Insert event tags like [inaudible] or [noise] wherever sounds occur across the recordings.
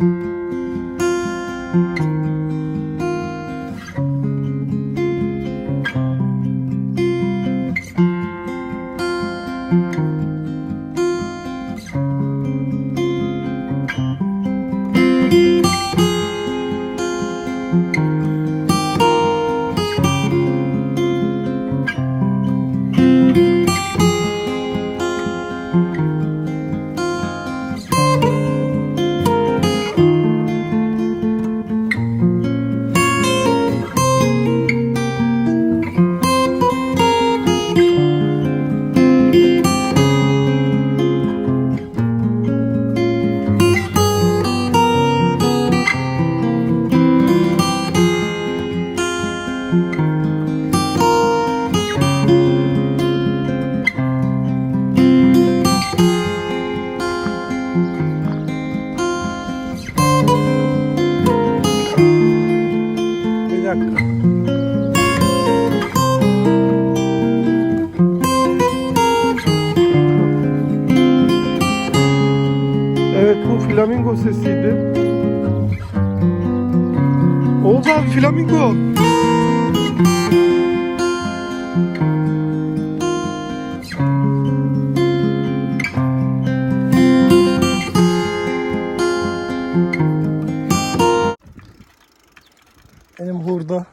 Bir Benim hurda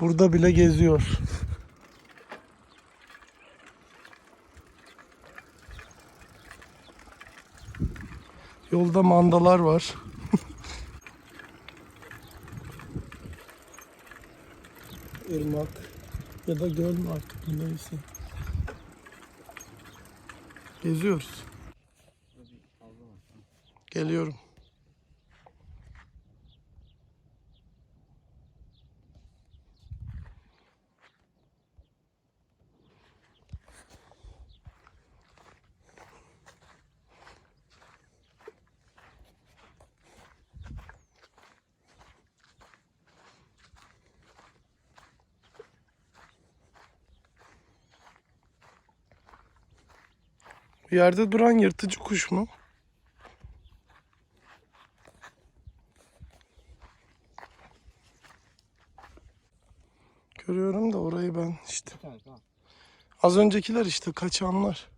burada bile geziyor. Yolda mandalar var. [laughs] Irmak ya da göl mü artık neyse. Geziyoruz. Geliyorum. Yerde duran yırtıcı kuş mu? Görüyorum da orayı ben işte. Az öncekiler işte kaçanlar.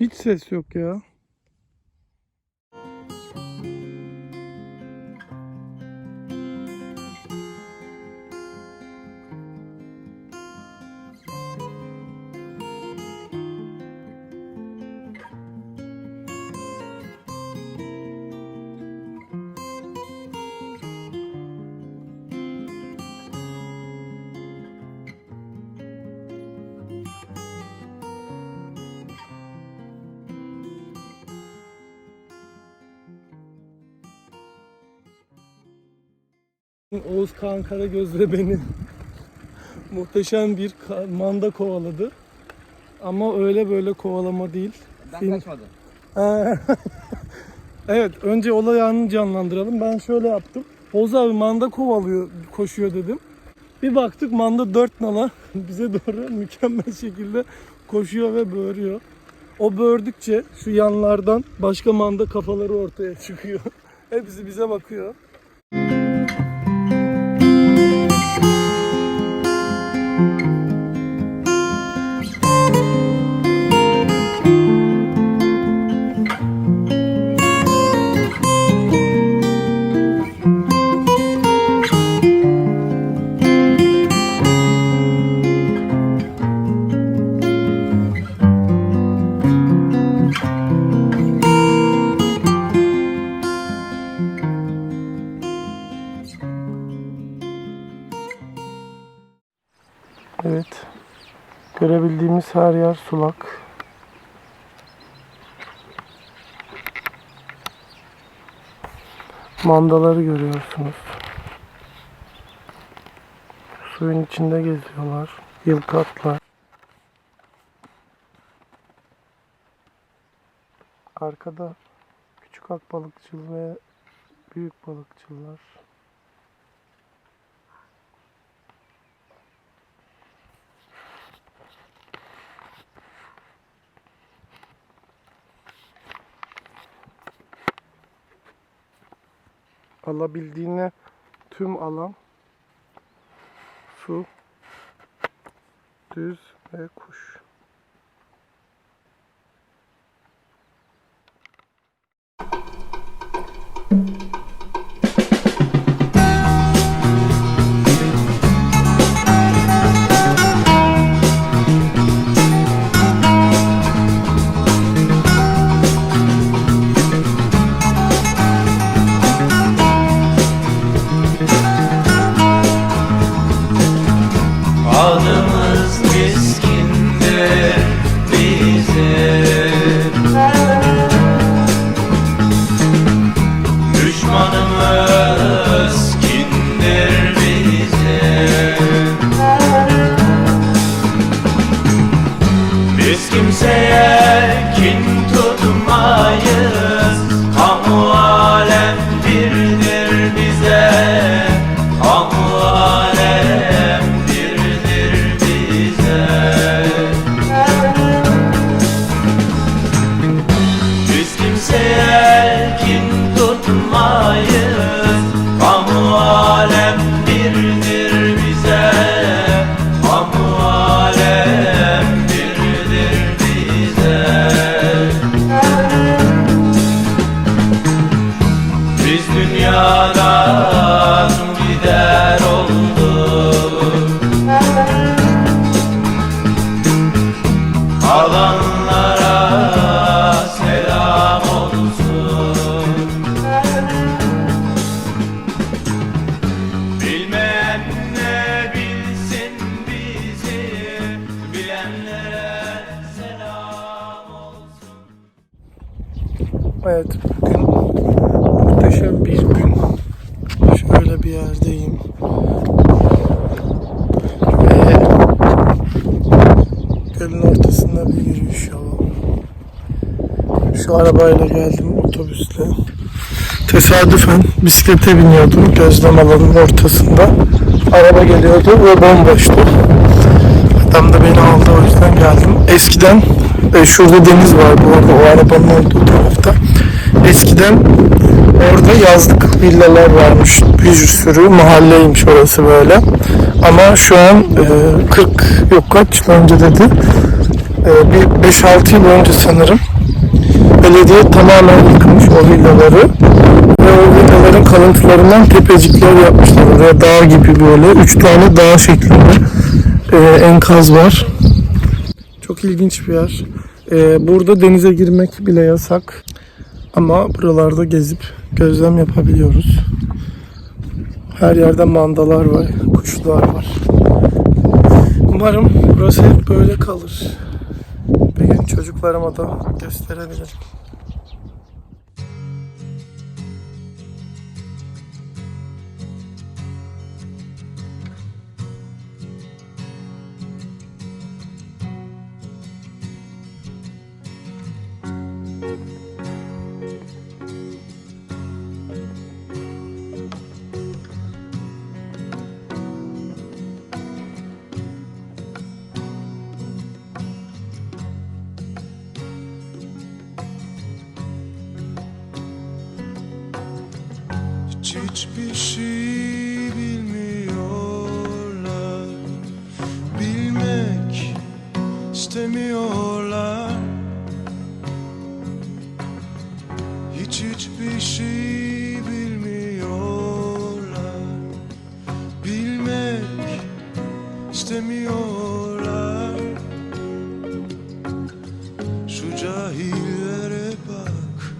Hiç ses yok ya. Oğuz Kağan Karagöz ve beni [laughs] muhteşem bir manda kovaladı. Ama öyle böyle kovalama değil. Ben Film- kaçmadım. [laughs] Evet önce olay anını canlandıralım. Ben şöyle yaptım. Oğuz abi manda kovalıyor, koşuyor dedim. Bir baktık manda dört nala [laughs] bize doğru mükemmel şekilde koşuyor ve böğürüyor. O böğürdükçe şu yanlardan başka manda kafaları ortaya çıkıyor. Hepsi bize bakıyor. Görebildiğimiz her yer sulak. Mandaları görüyorsunuz. Suyun içinde geziyorlar. Yılkatlar. Arkada küçük akbalıkçıl ve büyük balıkçılar. Alabildiğine tüm alan su, düz ve kuş. Evet bugün muhteşem bir gün. Şöyle bir yerdeyim. Ve gölün ortasında bir yürüyüş yolu. Şu arabayla geldim otobüsle. Tesadüfen bisiklete biniyordum gözlem alanının ortasında. Araba geliyordu ve bomboştu. Adam da beni aldı geldim. Eskiden e, şurada deniz var bu arada o arabanın olduğu tarafta. Eskiden orada yazlık villalar varmış. Bir sürü mahalleymiş orası böyle. Ama şu an e, 40 yok kaç yıl önce dedi. E, bir 5-6 yıl önce sanırım belediye tamamen yıkmış o villaları ve o villaların kalıntılarından tepecikler yapmışlar. Oraya dağ gibi böyle üç tane dağ şeklinde e, enkaz var. Çok ilginç bir yer. E, burada denize girmek bile yasak. Ama buralarda gezip gözlem yapabiliyoruz. Her yerde mandalar var, kuşlar var. Umarım burası hep böyle kalır. Bir gün çocuklarıma da gösterebilirim. Hiç hiçbir şey bilmiyorlar. Bilmek istemiyorlar. Hiç hiçbir şey bilmiyorlar. Bilmek istemiyorlar. Şu cahillere bak.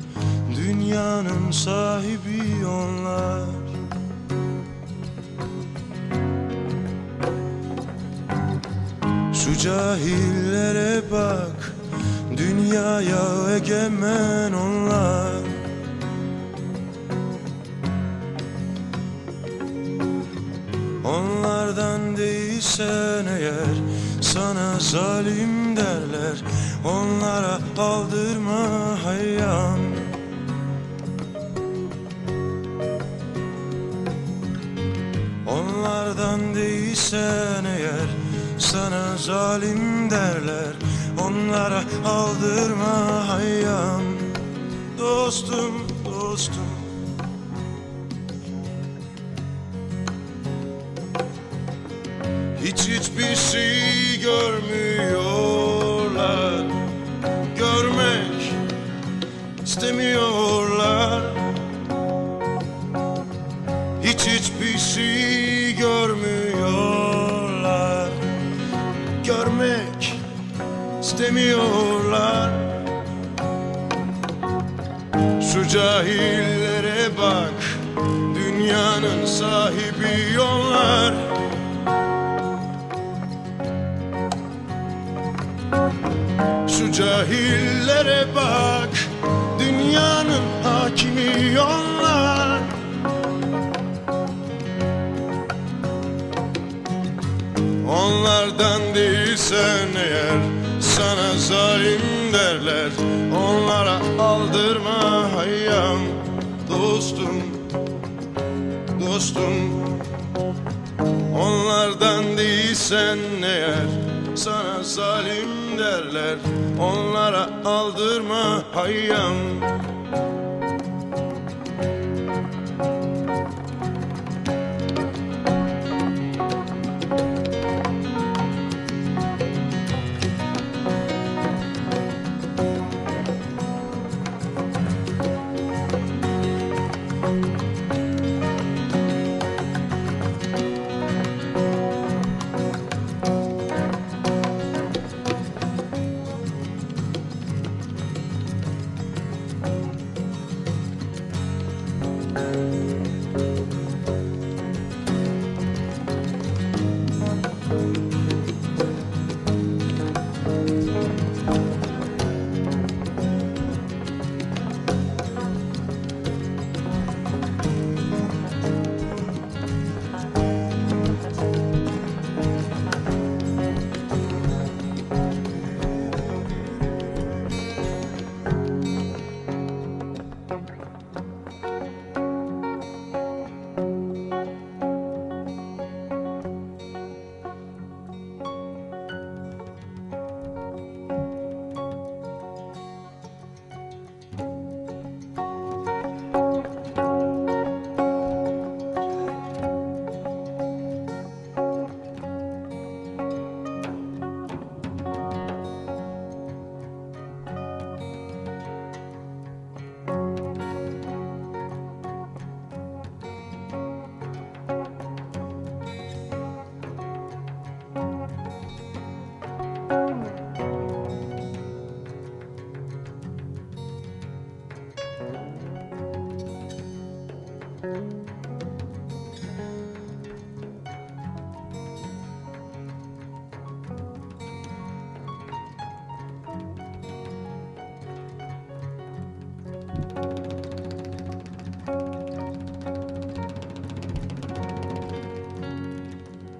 Dünyanın sahibi onlar cahillere bak Dünyaya egemen onlar. Onlardan değilsen eğer Sana zalim derler Onlara aldırma hayyam Onlardan değilsen eğer Sana zalim derler Onlara aldırma hayyam Dostum, dostum. Hiç hiçbir şey görmüyorlar. Görmek istemiyorlar istemiyorlar Şu cahillere bak Dünyanın sahibi onlar Şu cahillere bak Dünyanın hakimi onlar Onlardan değilsen eğer Sana zalim derler. Onlara aldırma hayyam. Dostum Dostum. Onlardan değilsen eğer Sana zalim derler. Onlara aldırma hayyam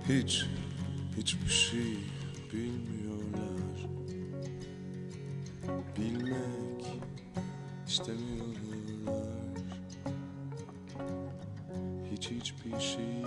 Hiç, hiçbir şey bilmiyorlar. Bilmek istemiyorlar. Hiç hiçbir şey